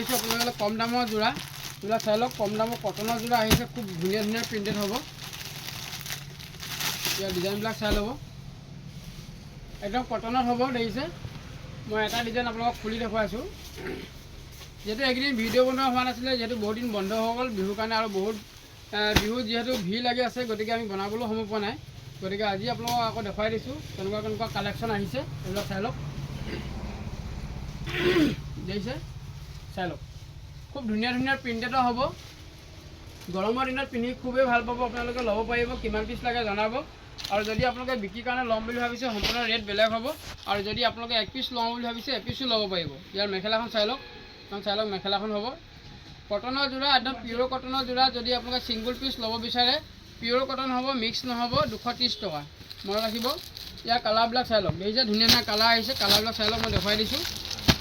আহিছে আপোনালোকে কম দামৰ যোৰা যোৰা চাই লওক, কম দামৰ কটনৰ যোৰা আহিছে খুব ধুনীয়া ধুনীয়া প্ৰিণ্টেড হ'ব। ইয়াৰ ডিজাইনবিলাক চাই ল'ব। একদম কটনত হ'ব, দেখিছে? মই এটা ডিজাইন আপোনালোকক খুলি দেখুৱাইছোঁ। যিহেতু এইকেইদিন ভিডিঅ' বনোৱা হোৱা নাছিলে, যিহেতু বহুত দিন বন্ধ হৈ গ'ল, বিহুৰ কাৰণে আৰু বহুত বিহুত যিহেতু ভিৰ লাগি আছে, গতিকে আমি বনাবলৈও সময় পোৱা নাই। গতিকে আজি আপোনালোকক আকৌ দেখুৱাই দিছোঁ, কেনেকুৱা কেনেকুৱা কালেকশ্যন আহিছে, এইবিলাক চাই লওক। দেখিছে? চাই লওক খুব ধুনীয়া ধুনীয়া প্ৰিণ্টেডৰ হ'ব। গৰমৰ দিনত পিন্ধি খুবেই ভালো পাব, আপোনালোকে ল'ব পাৰিব, কিমান পিচ লাগে জনাব। আৰু যদি আপোনালোকে বিক্ৰীৰ কাৰণে ল'ম বুলি ভাবিছে, সম্পূৰ্ণ ৰেট বেলেগ হ'ব। আৰু যদি আপোনালোকে এক পিচ লওঁ বুলি ভাবিছে, এক পিচো ল'ব পাৰিব। ইয়াৰ মেখেলাখন চাই লওক। এখন চাই লওক মেখেলাখন হ'ব। কটনৰ যোৰা, একদম পিয়'ৰ কটনৰ যোৰা, যদি আপোনালোকে ছিংগুল পিচ ল'ব বিচাৰে পিয়'ৰ কটন হ'ব মিক্স নহ'ব, দুশ ত্ৰিছ টকা। মনত ৰাখিব। ইয়াৰ কালাৰবিলাক চাই লওক। দেখিছে ধুনীয়া ধুনীয়া কালাৰ আহিছে কালাৰবিলাক চাই লওক, মই দেখুৱাই দিছোঁ।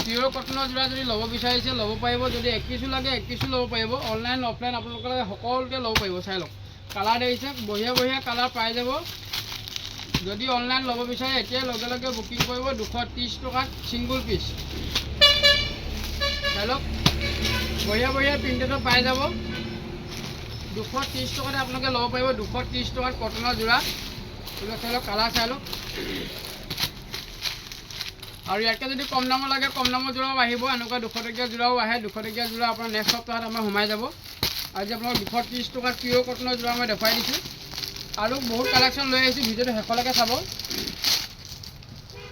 পিয়'ৰ কটনৰ যোৰা যদি ল'ব বিচাৰিছে ল'ব পাৰিব। যদি এক পিচো লাগে এক পিচো ল'ব পাৰিব। অনলাইন অফলাইন আপোনালোকে সকলোকে ল'ব পাৰিব। চাই লওক। কালাৰ দেখিছে বঢ়িয়া বঢ়িয়া কালাৰ পাই যাব। যদি অনলাইন ল'ব বিচাৰে এতিয়াই লগে লগে বুকিং কৰিব। দুশ ত্ৰিছ টকাত ছিংগুল পিচ চাই লওক। বঢ়িয়া বঢ়িয়া প্ৰিণ্টেডত পাই যাব। দুশ ত্ৰিছ টকাতে আপোনালোকে ল'ব পাৰিব। দুশ ত্ৰিছ টকাত কটনৰ যোৰা। চাই লওক কালাৰ চাই লওক। আৰু ইয়াতকৈ যদি কম দামৰ লাগে, কম দামৰ যোৰাও আহিব। এনেকুৱা দুশ টকীয়া যোৰাও আহে। দুশ টকীয়া যোৰা আপোনাৰ নেক্সট সপ্তাহত আমাৰ সোমাই যাব। আজি আপোনালোক দুশ ত্ৰিছ টকাত পিয়'ৰ কটনৰ যোৰা মই দেখুৱাই দিছোঁ। আৰু বহুত কালেকশ্যন লৈ আহিছোঁ। ভিডিঅ'টো শেষলৈকে চাব।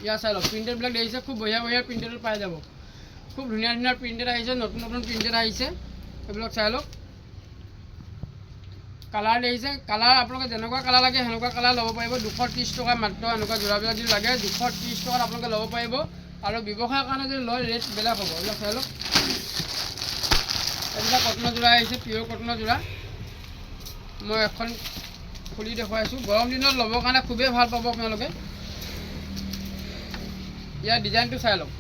ইয়াৰ চাই লওক। প্ৰিণ্টেডবিলাক দেখিছে, খুব বঢ়িয়া বঢ়িয়া প্ৰিণ্টেডত পাই যাব। খুব ধুনীয়া ধুনীয়া প্ৰিণ্টেড আহিছে। নতুন নতুন প্ৰিণ্টেড আহিছে। এইবিলাক চাই লওক। কালাৰ দেখিছে কালাৰ আপোনালোকে যেনেকুৱা কালাৰ লাগে, সেনেকুৱা কালাৰ ল'ব পাৰিব। দুশ ত্ৰিছ টকা মাত্ৰ এনেকুৱা যোৰাবিলাক যদি লাগে, দুশ ত্ৰিছ টকাত আপোনালোকে ল'ব পাৰিব। আৰু ব্যৱসায়ৰ কাৰণে যদি লয় ৰেট বেলেগ হ'ব। এইবিলাক চাই লওক এইবিলাক কটনৰ যোৰা আহিছে পিয়'ৰ কটনৰ যোৰা। মই এখন খুলি দেখুৱাইছোঁ গৰম দিনত ল'বৰ কাৰণে খুবেই ভালো পাব আপোনালোকে। ইয়াৰ ডিজাইনটো চাই লওক।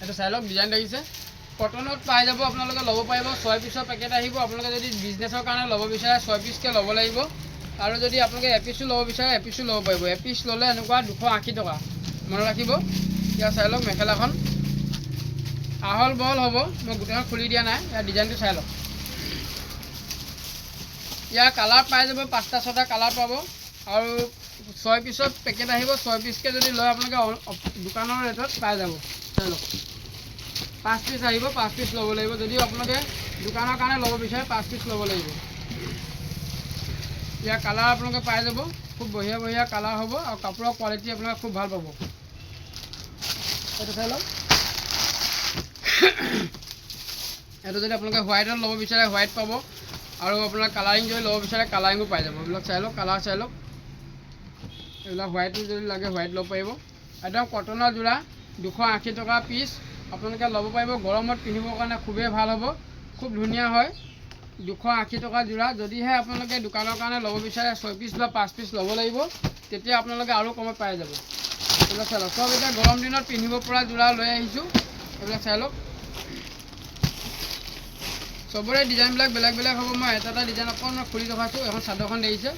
এইটো চাই লওক, ডিজাইন দেখিছে। কটনত পাই যাব, আপোনালোকে ল'ব পাৰিব। ছয় পিচৰ পেকেট আহিব, আপোনালোকে যদি বিজনেছৰ কাৰণে ল'ব বিচাৰে, ছয় পিচকৈ ল'ব লাগিব। আৰু যদি আপোনালোকে এপিচো ল'ব বিচাৰে এপিচো ল'ব পাৰিব। এপিচ ল'লে এনেকুৱা দুশ আশী টকা। মনত ৰাখিব। ইয়াৰ চাই লওক মেখেলাখন। আহল বহল হ'ব। মই গোটেইখন খুলি দিয়া নাই। ইয়াৰ ডিজাইনটো চাই লওক। ইয়াৰ কালাৰ পাই যাব, পাঁচটা, ছটা কালাৰ পাব। আৰু ছয় পিচৰ পেকেট আহিব। ছয় পিচকৈ যদি লয়, আপোনালোকে দোকানৰ ৰেটত পাই যাব। চাই লওক। পাঁচ পিচ আহিব, পাঁচ পিচ ল'ব লাগিব। যদিও আপোনালোকে দোকানৰ কাৰণে ল'ব বিচাৰে, পাঁচ পিচ ল'ব লাগিব। ইয়াৰ কালাৰ আপোনালোকে পাই যাব। খুব বঢ়িয়া বঢ়িয়া কালাৰ হ'ব আৰু কাপোৰৰ কোৱালিটি আপোনালোকে খুব ভালো পাব। এইটো চাই লওক। এইটো যদি আপোনালোকে হোৱাইটত ল'ব বিচাৰে হোৱাইট পাব। আৰু আপোনাৰ কালাৰিং যদি ল'ব বিচাৰে কালাৰিঙো পাই যাব। এইবিলাক চাই লওক কালাৰ চাই লওক। এইবিলাক হোৱাইটো যদি লাগে হোৱাইট ল'ব পাৰিব। একদম কটনৰ যোৰা, দুশ আশী টকা পিচ আপোনালোকে ল'ব পাৰিব। গৰমত পিন্ধিবৰ কাৰণে খুবেই ভালো হ'ব। খুব ধুনীয়া হয়। দুশ আশী টকা যোৰা। যদিহে আপোনালোকে দোকানৰ কাৰণে ল'ব বিচাৰে, ছয় পিচ বা পাঁচ পিচ ল'ব লাগিব, তেতিয়া আপোনালোকে আৰু কমত পাই যাব। এইবিলাক চাই লওক। চব এতিয়া গৰম দিনত পিন্ধিব পৰা যোৰা লৈ আহিছোঁ। এইবিলাক চাই লওক। চবৰে ডিজাইনবিলাক বেলেগ বেলেগ হ'ব। মই এটা এটা ডিজাইন অকণমান খুলি দেখুৱাইছোঁ এখন চাদৰখন দেখিছে।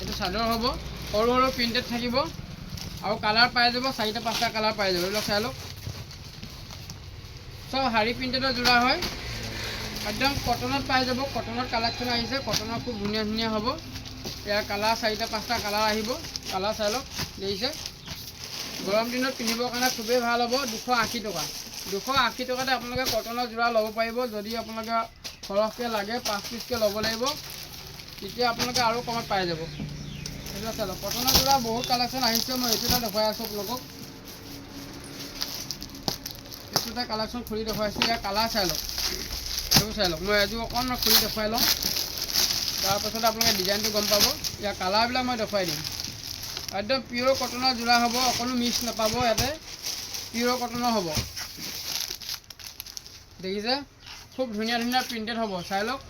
এইটো চাদৰ হ'ব। সৰু সৰু প্ৰিণ্টেড থাকিব। আৰু কালাৰ পাই যাব চাৰিটা পাঁচটা কালাৰ পাই যাব এইবিলাক চাই লওক। চব শাৰী প্ৰিণ্টেডৰ যোৰা হয়। একদম কটনত পাই যাব কটনত কালেকশ্যন আহিছে কটনৰ খুব ধুনীয়া ধুনীয়া হ'ব। ইয়াৰ কালাৰ চাৰিটা পাঁচটা কালাৰ আহিব কালাৰ চাই লওক দেখিছে। গৰম দিনত পিন্ধিবৰ কাৰণে খুবেই ভাল হ'ব দুশ আশী টকা। দুশ আশী টকাতে আপোনালোকে কটনৰ যোৰা ল'ব পাৰিব যদি আপোনালোকে সৰহকৈ লাগে পাঁচ পিচকৈ ল'ব লাগিব তেতিয়া আপোনালোকে আৰু কমত পাই যাব। কটনৰ যোৰা বহুত কালেকশ্যন আহিছে মই এইটো এটা দেখুৱাই আছোঁ আপোনালোকক। এইটো এটা কালেকশ্যন খুলি দেখুৱাইছোঁ ইয়াৰ কালাৰ চাই লওক। এইবোৰ চাই লওক মই এযোৰ অকণমান খুলি দেখুৱাই লওঁ। তাৰপাছত আপোনালোকে ডিজাইনটো গম পাব। ইয়াৰ কালাৰবিলাক মই দেখুৱাই দিম। একদম পিয়'ৰ কটনৰ যোৰা হ'ব অকণো মিক্স নাপাব ইয়াতে। পিয়'ৰ কটনৰ হ'ব। দেখিছে? খুব ধুনীয়া ধুনীয়া প্ৰিণ্টেড হ'ব। চাই লওক।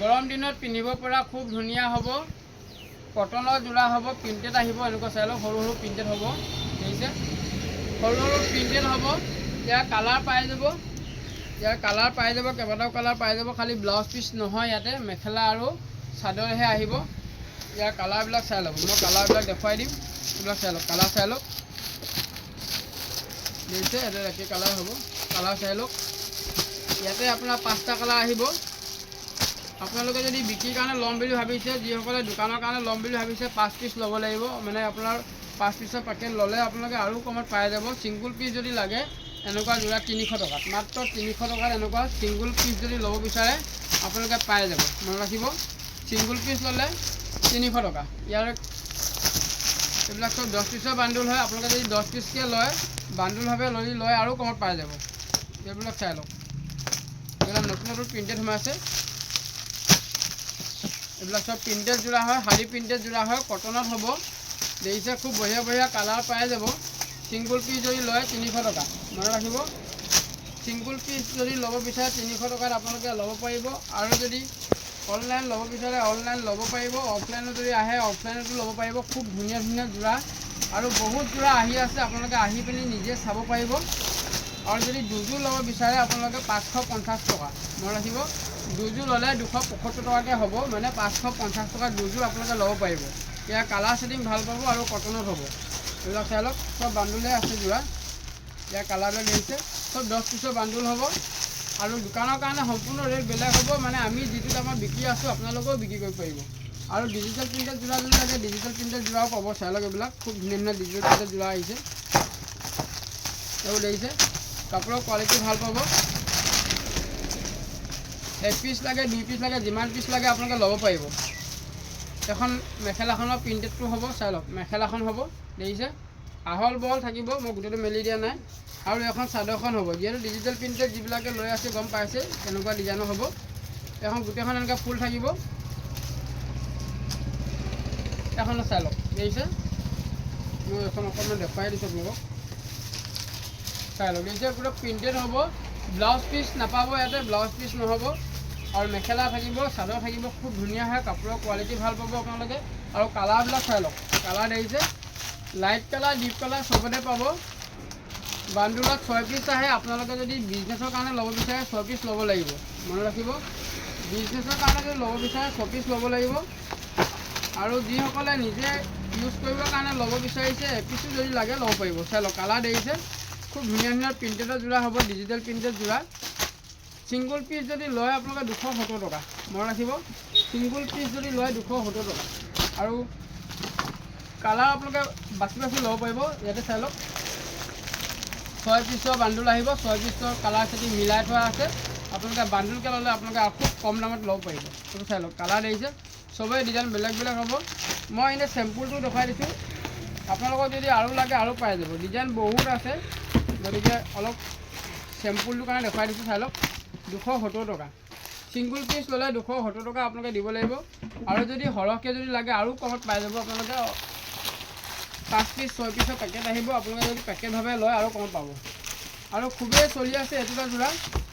গৰম দিনত পিন্ধিব পৰা খুব ধুনীয়া হ'ব। কটনৰ যোৰা হ'ব প্ৰিণ্টেড আহিব এনেকুৱা চাই লওক সৰু সৰু প্ৰিণ্টেড হ'ব দেখিছে? সৰু সৰু প্ৰিণ্টেড হ'ব ইয়াৰ কালাৰ পাই যাব ইয়াৰ কালাৰ পাই যাব কেইবাটাও কালাৰ পাই যাব খালি ব্লাউজ পিচ নহয় ইয়াতে মেখেলা আৰু চাদৰহে আহিব। ইয়াৰ কালাৰবিলাক চাই ল'ব মই কালাৰবিলাক দেখুৱাই দিম এইবিলাক চাই লওক কালাৰ চাই লওক। দিছে ইয়াতে একে কালাৰ হ'ব কালাৰ চাই লওক। ইয়াতে আপোনাৰ পাঁচটা কালাৰ আহিব। আপোনালোকে যদি বিক্ৰীৰ কাৰণে ল'ম বুলি ভাবিছে, যিসকলে দোকানৰ কাৰণে ল'ম বুলি ভাবিছে, পাঁচ পিচ ল'ব লাগিব। মানে আপোনাৰ পাঁচ পিচৰ পেকেট ল'লে আপোনালোকে আৰু কমত পাই যাব। ছিংগুল পিচ যদি লাগে, এনেকুৱা যোৰা তিনিশ টকাত। মাত্ৰ তিনিশ টকাত এনেকুৱা ছিংগুল পিচ যদি ল'ব বিচাৰে, আপোনালোকে পাই যাব। মনত ৰাখিব। ছিংগুল পিচ ল'লে তিনিশ টকা। ইয়াৰ এইবিলাক চব দহ পিচৰ বান্দুল হয়। আপোনালোকে যদি দহ পিচকৈ লয় বান্দুলভাৱে লৈ লয় আৰু কমত পাই যাব। এইবিলাক চাই লওক। এইবিলাক নতুন নতুন প্ৰিণ্টেড সোমাইছে। এইবিলাক চব প্ৰিণ্টেড যোৰা হয় শাৰী প্ৰিণ্টেড যোৰা হয়, কটনত হ'ব। দেখিছে খুব বঢ়িয়া বঢ়িয়া কালাৰ পাই যাব। ছিংগুল পিচ যদি লয় তিনিশ টকা। মনত ৰাখিব। ছিংগুল পিচ যদি ল'ব বিচাৰে তিনিশ টকাত আপোনালোকে ল'ব পাৰিব। আৰু যদি অনলাইন ল'ব বিচাৰে, অনলাইন ল'ব পাৰিব। অফলাইনত যদি আহে, অফলাইনতো ল'ব পাৰিব। খুব ধুনীয়া ধুনীয়া যোৰা আৰু বহুত যোৰা আহি আছে, আপোনালোকে আহি পিনি নিজে চাব পাৰিব। আৰু যদি দুযোৰ ল'ব বিচাৰে, আপোনালোকে পাঁচশো পঞ্চাছ টকা। মনত ৰাখিব। দুযোৰ ল'লে দুশ পঁয়সত্তৰ টকাকৈ হ'ব মানে পাঁচশো পঞ্চাছ টকা দুযোৰ আপোনালোকে ল'ব পাৰিব। ইয়াৰ কালাৰ ছেটিং ভালো পাব আৰু কটনত হ'ব। এইবিলাক চাই লওক চব বান্দুলে আছে যোৰা। ইয়াৰ কালাৰবিলাক দেখিছে চব দহ পিছৰ বান্দুল হ'ব। আৰু দোকানৰ কাৰণে সম্পূৰ্ণ ৰেট বেলেগ হ'ব মানে আমি যিটো দামত বিক্ৰী আছোঁ, আপোনালোকেও বিক্ৰী কৰিব পাৰিব। আৰু ডিজিটেল প্ৰিণ্টেড যোৰা যদি লাগে ডিজিটেল প্ৰিণ্টেড যোৰাও পাব চাই লওক এইবিলাক। খুব ধুনীয়া ধুনীয়া ডিজিটেল প্ৰিণ্টেড যোৰা আহিছে। এইবোৰ দেখিছে কাপোৰৰ কোৱালিটি ভালো পাব। এক পিচ লাগে দুই পিচ লাগে যিমান পিচ লাগে আপোনালোকে ল'ব পাৰিব। এখন মেখেলাখনৰ প্ৰিণ্টেডটো হ'ব চাই লওক মেখেলাখন হ'ব দেখিছে? আহল বহল থাকিব মই গোটেইটো মেলি দিয়া নাই। আৰু এখন চাদৰখন হ'ব যিহেতু ডিজিটেল প্ৰিণ্টেড যিবিলাকে লৈ আছে গম পাইছে তেনেকুৱা ডিজাইনৰ হ'ব। এখন গোটেইখন এনেকৈ ফুল থাকিব। এখনো চাই লওক দেখিছে? মই এখন অকণমান দেখুৱাই দিছোঁ আপোনালোকক। চাই লওক দেখিছে? পুৰা প্ৰিণ্টেড হ'ব। ব্লাউজ পিচ নাপাব ইয়াতে ব্লাউজ পিচ নহ'ব। আৰু মেখেলা থাকিব চাদৰ থাকিব খুব ধুনীয়া হয় কাপোৰৰ কোৱালিটি ভাল পাব আপোনালোকে। আৰু কালাৰবিলাক চাই লওক কালাৰ দেখিছে লাইট কালাৰ ডিপ কালাৰ চবতে পাব। বান্দুলত ছয় পিচ আহে আপোনালোকে যদি বিজনেছৰ কাৰণে ল'ব বিচাৰে ছয় পিচ ল'ব লাগিব। মনত ৰাখিব। বিজনেছৰ কাৰণে যদি ল'ব বিচাৰে ছয় পিচ ল'ব লাগিব। আৰু যিসকলে নিজে ইউজ কৰিবৰ কাৰণে ল'ব বিচাৰিছে এপিচো যদি লাগে ল'ব পাৰিব। চাই লওক কালাৰ দেখিছে খুব ধুনীয়া ধুনীয়া প্ৰিণ্টেডৰ যোৰা হ'ব ডিজিটেল প্ৰিণ্টেড যোৰা। ছিংগুল পিচ যদি লয় আপোনালোকে দুশ সত্তৰ টকা। মনত ৰাখিব ছিংগুল পিচ যদি লয় দুশ সত্তৰ টকা। আৰু কালাৰ আপোনালোকে বাছি বাছি ল'ব পাৰিব, ইয়াতে চাই লওক। ছয় পিচৰ বান্দুল আহিব, ছয় পিচৰ কালাৰ চেটি মিলাই থোৱা আছে, আপোনালোকে বান্দুলকৈ ল'লে আপোনালোকে খুব কম দামত ল'ব পাৰিব। সেইটো চাই লওক কালাৰ দেখিছে, চবেই ডিজাইন বেলেগ বেলেগ হ'ব। মই এনেই চেম্পুলটো দেখুৱাই দিছোঁ। আপোনালোকক যদি আৰু লাগে, আৰু পাই যাব। ডিজাইন বহুত আছে, গতিকে অলপ চেম্পুলটোৰ কাৰণে দেখুৱাই দিছোঁ, চাই লওক। দুশ সত্তৰ টকা। ছিংগুল পিচ ল'লে দুশ সত্তৰ টকা আপোনালোকে দিব লাগিব। আৰু যদি সৰহকৈ যদি লাগে, আৰু কমত পাই যাব আপোনালোকে। পাঁচ পিচ ছয় পিচৰ পেকেট আহিব, আপোনালোকে যদি পেকেটভাৱে লয়, আৰু কমত পাব। আৰু খুবেই চলি আছে এইটোটা যোৰা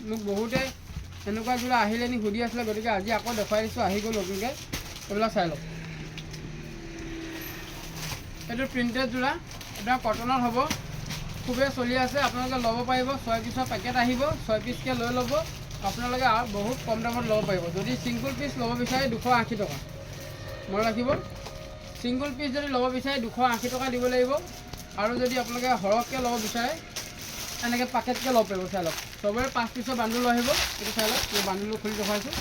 মোক বহুতে এনেকুৱা যোৰা আহিলে নি সুধি আছিলে, গতিকে আজি আকৌ দেখুৱাই দিছোঁ, আহি গ'ল নতুনকৈ। এইবিলাক চাই লওক। এইটো প্ৰিণ্টেড যোৰা এটা কটনত হ'ব। খুবেই চলি আছে, আপোনালোকে ল'ব পাৰিব। ছয় পিচৰ পেকেট আহিব। ছয় পিচকৈ লৈ ল'ব। আপোনালোকে বহুত কম দামত ল'ব পাৰিব। যদি ছিংগুল পিচ ল'ব বিচাৰে দুশ আশী টকা। মনত ৰাখিব। ছিংগুল পিচ যদি ল'ব বিচাৰে দুশ আশী টকা দিব লাগিব। আৰু যদি আপোনালোকে সৰহকৈ ল'ব বিচাৰে এনেকৈ পেকেটকৈ ল'ব পাৰিব চাই লওক। চবৰে পাঁচ পিচৰ বান্দুল আহিব। এইটো চাই লওক মই বান্দুলটো খুলি দেখুৱাইছোঁ।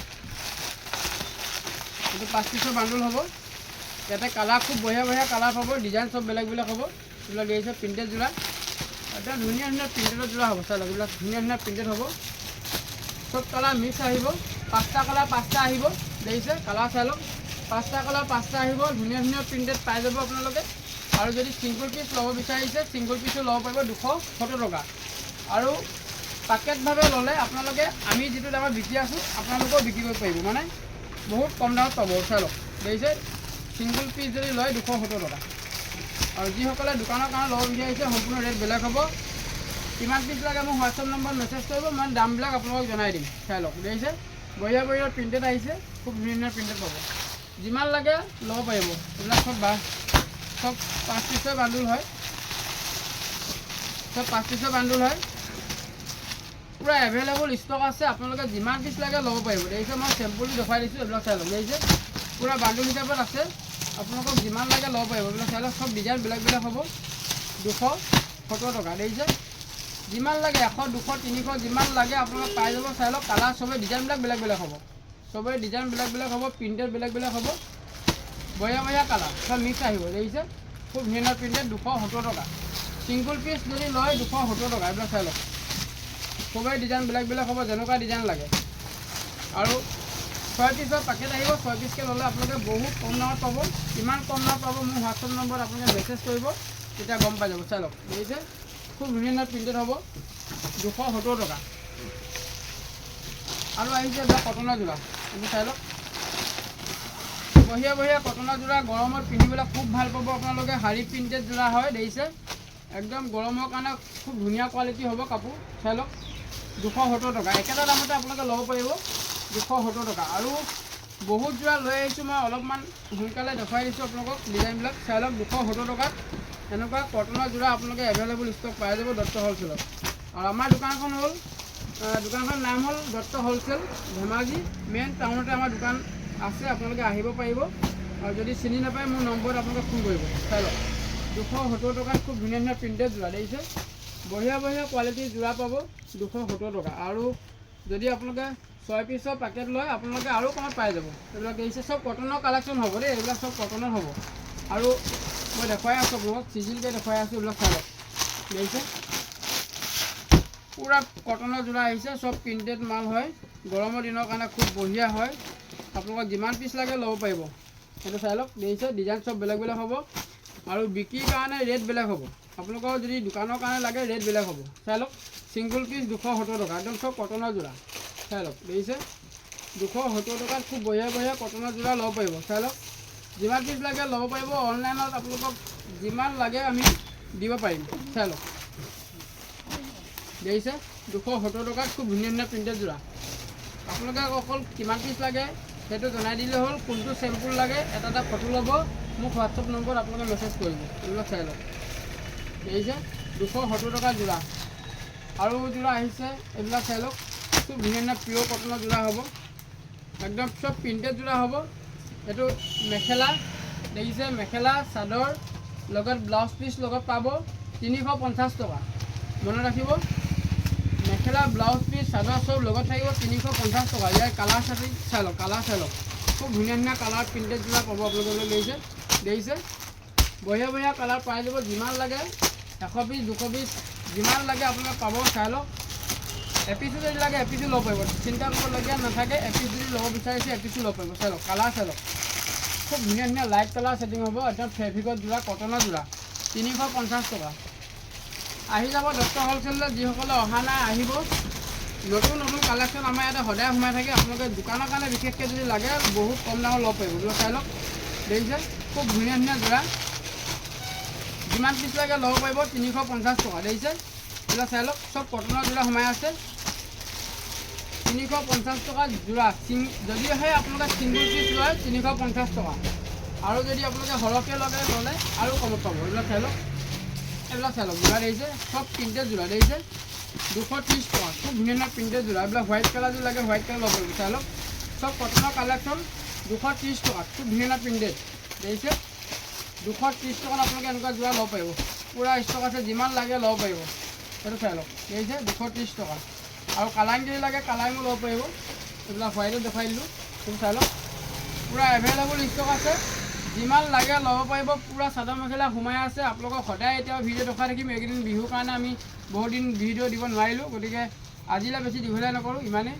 এইটো পাঁচ পিচৰ বান্দুল হ'ব। ইয়াতে কালাৰ খুব বঢ়িয়া বঢ়িয়া কালাৰ পাব। ডিজাইন চব বেলেগ বেলেগ হ'ব। এইবিলাক দেখিছে প্ৰিণ্টেড যোৰা। এটা ধুনীয়া ধুনীয়া প্ৰিণ্টেডৰ যোৰা হ'ব চাই লওক। এইবিলাক ধুনীয়া ধুনীয়া প্ৰিণ্টেড হ'ব। চব কালাৰ মিক্স আহিব। পাঁচটা কালাৰ, পাঁচটা আহিব। দেখিছে? কালাৰ চাই লওক পাঁচটা কালাৰ, পাঁচটা আহিব। ধুনীয়া ধুনীয়া প্ৰিণ্টেড পাই যাব আপোনালোকে। আৰু যদি ছিংগুল পিচ ল'ব বিচাৰিছে ছিংগুল পিচো ল'ব পাৰিব দুশ সত্তৰ টকা। আৰু পেকেটভাৱে ল'লে আপোনালোকে, আমি যিটো দামত বিক্ৰী আছোঁ, আপোনালোকেও বিক্ৰী কৰিব পাৰিব। মানে বহুত কম দামত পাব চাই লওক দেখিছে? ছিংগুল পিচ যদি লয় দুশ সত্তৰ টকা। আৰু যিসকলে দোকানৰ কাৰণে ল'ব বিচাৰিছে, সম্পূৰ্ণ ৰেট বেলেগ হ'ব। কিমান পিচ লাগে মোক হোৱাটছআপ নম্বৰত মেছেজ কৰিব, মই দামবিলাক আপোনালোকক জনাই দিম। চাই লওক, দেখিছে? বঢ়িয়া বঢ়িয়া প্ৰিণ্টেড আহিছে, খুব ধুনীয়া ধুনীয়া প্ৰিণ্টেড পাব। যিমান লাগে ল'ব পাৰিব। এইবিলাক চব বা চব পাঁচ পিচৰ বান্দুল হয়। চব পাঁচ পিচৰ বান্দুল হয়। পূৰা এভেইলেবল ষ্টক আছে, আপোনালোকে যিমান পিচ লাগে ল'ব পাৰিব। দেখিছে, মই চেম্পুলটো দেখুৱাই দিছোঁ, এইবিলাক চাই লওক। দেখিছে? পূৰা বান্দুল হিচাপত আছে। আপোনালোকক যিমান লাগে ল'ব পাৰিব। এইবিলাক চাই লওক, চব ডিজাইন বেলেগ বেলেগ হ'ব। দুশ সত্তৰ টকা, দেখিছে? যিমান লাগে এশ দুশ তিনিশ যিমান লাগে আপোনালোকে পাই যাব চাই লওক কালাৰ চবে ডিজাইনবিলাক বেলেগ বেলেগ হ'ব। চবৰে ডিজাইন বেলেগ বেলেগ হ'ব প্ৰিণ্টেড বেলেগ বেলেগ হ'ব। বঢ়িয়া বঢ়িয়া কালাৰ চব মিক্স আহিব। দেখিছে? খুব ধুনীয়া প্ৰিণ্টেড দুশ সত্তৰ টকা। ছিংগুল পিচ যদি লয় দুশ সত্তৰ টকা। এইবিলাক চাই লওক চবৰে ডিজাইন বেলেগ বেলেগ হ'ব যেনেকুৱা ডিজাইন লাগে। আৰু ছয় পিছৰ পেকেট আহিব। ছয় পিচকৈ ল'লে আপোনালোকে বহুত কম দামত পাব। কিমান কম দামত পাব মোৰ হোৱাটছআপ নম্বৰত আপোনালোকে মেছেজ কৰিব। তেতিয়া গম পাই যাব। চাই লওক দেখিছে? খুব ধুনীয়া প্ৰিণ্টেড হ'ব। দুশ সত্তৰ টকা। আৰু আহিছে এইবিলাক কটনৰ যোৰা। এইবোৰ চাই লওক। বঢ়িয়া বঢ়িয়া কটনৰ যোৰা। গৰমত পিন্ধিবলৈ খুব ভাল পাব আপোনালোকে। শাৰী প্ৰিণ্টেড যোৰা হয় দেখিছে? একদম গৰমৰ কাৰণে খুব ধুনীয়া কোৱালিটি হ'ব কাপোৰ। চাই লওক। দুশ সত্তৰ টকা। একেটা দামতে আপোনালোকে ল'ব পাৰিব। দুশ সত্তৰ টকা। আৰু বহুত যোৰা লৈ আহিছোঁ মই। অলপমান সোনকালে দেখুৱাই দিছোঁ আপোনালোকক। ডিজাইনবিলাক। চাই লওক। দুশ সত্তৰ টকাত। এনেকুৱা কটনৰ যোৰা আপোনালোকে এভেইলেবল ষ্টক পাই যাব দত্ত হ'লচেলত আৰু আমাৰ দোকানখন হ'ল দোকানখনৰ নাম হ'ল দত্ত হ'লচেল ধেমাজি মেইন টাউনতে আমাৰ দোকান আছে, আপোনালোকে আহিব পাৰিব। আৰু যদি চিনি নাপায়, মোৰ নম্বৰত আপোনালোকে ফোন কৰিব। চাই লওক। দুশ সত্তৰ টকাত খুব ধুনীয়া ধুনীয়া প্ৰিণ্টেড যোৰা, দেখিছে? বঢ়িয়া বঢ়িয়া কোৱালিটিৰ যোৰা পাব দুশ সত্তৰ টকা। আৰু যদি আপোনালোকে ছয় পিছৰ পেকেট লয়, আপোনালোকে আৰু কমত পাই যাব। এইবিলাক দেখিছে, চব কটনৰ কালেকশ্যন হ'ব দেই, এইবিলাক চব কটনৰ হ'ব। আৰু মই দেখুৱাই আছোঁ আপোনালোকক চিজিলকৈ দেখুৱাই আছোঁ এইবিলাক চাই দেখিছে পূৰা কটনৰ যোৰা আহিছে চব প্ৰিণ্টেড মাল হয় গৰমৰ দিনৰ কাৰণে খুব বঢ়িয়া হয় আপোনালোকক যিমান পিচ লাগে ল'ব পাৰিব সেইটো চাই লওক দেখিছে ডিজাইন চব বেলেগ বেলেগ হ'ব আৰু বিক্ৰীৰ কাৰণে ৰেট বেলেগ হ'ব আপোনালোকৰ যদি দোকানৰ কাৰণে লাগে ৰেট বেলেগ হ'ব চাই লওক ছিংগুল পিচ দুশ সত্তৰ টকা একদম চব কটনৰ যোৰা চাই লওক দেখিছে দুশ সত্তৰ টকাত খুব বঢ়িয়া বঢ়িয়া কটনৰ যোৰা ল'ব পাৰিব চাই লওক যিমান পিচ লাগে ল'ব পাৰিব অনলাইনত আপোনালোকক যিমান লাগে আমি দিব পাৰিম। চাই লওক। দেখিছে? দুশ সত্তৰ টকাত খুব ধুনীয়া ধুনীয়া প্ৰিণ্টেড যোৰা। আপোনালোকে অকল কিমান পিচ লাগে, সেইটো জনাই দিলে হ'ল, কোনটো চেম্পুল লাগে, এটা এটা ফটো ল'ব, মোক হোৱাটছআপ নম্বৰত আপোনালোকে মেছেজ কৰিব। এইবিলাক চাই লওক। দেখিছে? দুশ সত্তৰ টকা যোৰা। আৰু যোৰা আহিছে, এইবিলাক চাই লওক। খুব ধুনীয়া ধুনীয়া পিয়'ৰ কটনৰ যোৰা হ'ব। একদম চব প্ৰিণ্টেড যোৰা হ'ব। এইটো মেখেলা দেখিছে? মেখেলা চাদৰ লগত ব্লাউজ পিচ লগত পাব তিনিশ পঞ্চাছ টকা। মনত ৰাখিব? মেখেলা ব্লাউজ পিচ চাদৰ চব লগত থাকিব তিনিশ পঞ্চাছ টকা। ইয়াৰ কালাৰ চাই চাই লওক কালাৰ চাই লওক। খুব ধুনীয়া ধুনীয়া কালাৰ প্ৰিণ্টেড যোৰা পাব আপোনালোকে দেখিছে দেখিছে? বঢ়িয়া বঢ়িয়া কালাৰ পাই যাব যিমান লাগে এশ পিচ দুশ পিচ যিমান লাগে আপোনালোকে পাব চাই লওক। এপিচো যদি লাগে, এপিচো ল'ব পাৰিব চিন্তা কৰিবলগীয়া নাথাকে, এপিচ যদি ল'ব বিচাৰিছে, এপিচো ল'ব পাৰিব চাই লওক কালাৰ চাই লওক। খুব ধুনীয়া ধুনীয়া লাইট কালাৰ ছেটিং হ'ব। একদম ফেব্ৰিকত যোৰা কটনৰ যোৰা। তিনিশ পঞ্চাছ টকা। আহি যাব দত্ত হ'লচেললৈ যিসকলে অহা নাই, আহিব। নতুন নতুন কালেকশ্যন আমাৰ ইয়াতে সদায় সোমাই থাকে। আপোনালোকে দোকানৰ কাৰণে বিশেষকৈ যদি লাগে, বহুত কম দামত ল'ব পাৰিব। এইবিলাক চাই লওক। দেখিছে? খুব ধুনীয়া ধুনীয়া যোৰা। যিমান পিচ লাগে ল'ব পাৰিব, তিনিশ পঞ্চাছ টকা। দেখিছে? চাই লওক। চব কটনৰ যোৰা সোমাই আছে। তিনিশ পঞ্চাছ টকা যোৰা চিং যদিহে আপোনালোকে ছিংগুল পিচ লয়, তিনিশ পঞ্চাছ টকা। আৰু যদি আপোনালোকে সৰহকৈ লগে ল'লে, আৰু কমত পাব। এইবিলাক চাই লওক। এইবিলাক চাই লওক। যোৰা দেখিছে চব প্ৰিণ্টেড যোৰা দেখিছে দুশ ত্ৰিছ টকা। খুব ধুনীয়া ধুনীয়া প্ৰিণ্টেড যোৰা এইবিলাক হোৱাইট কালাৰ যদি লাগে, হোৱাইট কালাৰ ল'ব পাৰিব চাই লওক। চব কটনৰ কালেকশ্যন, দুশ ত্ৰিছ টকা। খুব ধুনীয়া ধুনীয়া প্ৰিণ্টেড। দেখিছে দুশ ত্ৰিছ টকাত আপোনালোকে এনেকুৱা যোৰা ল'ব পাৰিব। পূৰা ষ্টক আছে, যিমান লাগে ল'ব পাৰিব। সেইটো চাই লওক। দেখিছে দুশ ত্ৰিছ টকা। আৰু কালাৰিং যদি লাগে কালাৰিঙো ল'ব পাৰিব। এইবিলাক হোৱাইটত দেখুৱাই দিলোঁ সেইটো চাই লওক পূৰা এভেইলেবল ষ্টক আছে। যিমান লাগে ল'ব পাৰিব পূৰা চাদৰ মেখেলা সোমাই আছে। আপোনালোকক সদায় এতিয়া ভিডিঅ' দেখুৱাই থাকিম। এইকেইদিন বিহুৰ কাৰণে আমি বহুত দিন ভিডিঅ' দিব নোৱাৰিলোঁ। গতিকে আজিলৈ বেছি দীঘলীয়া নকৰোঁ ইমানেই।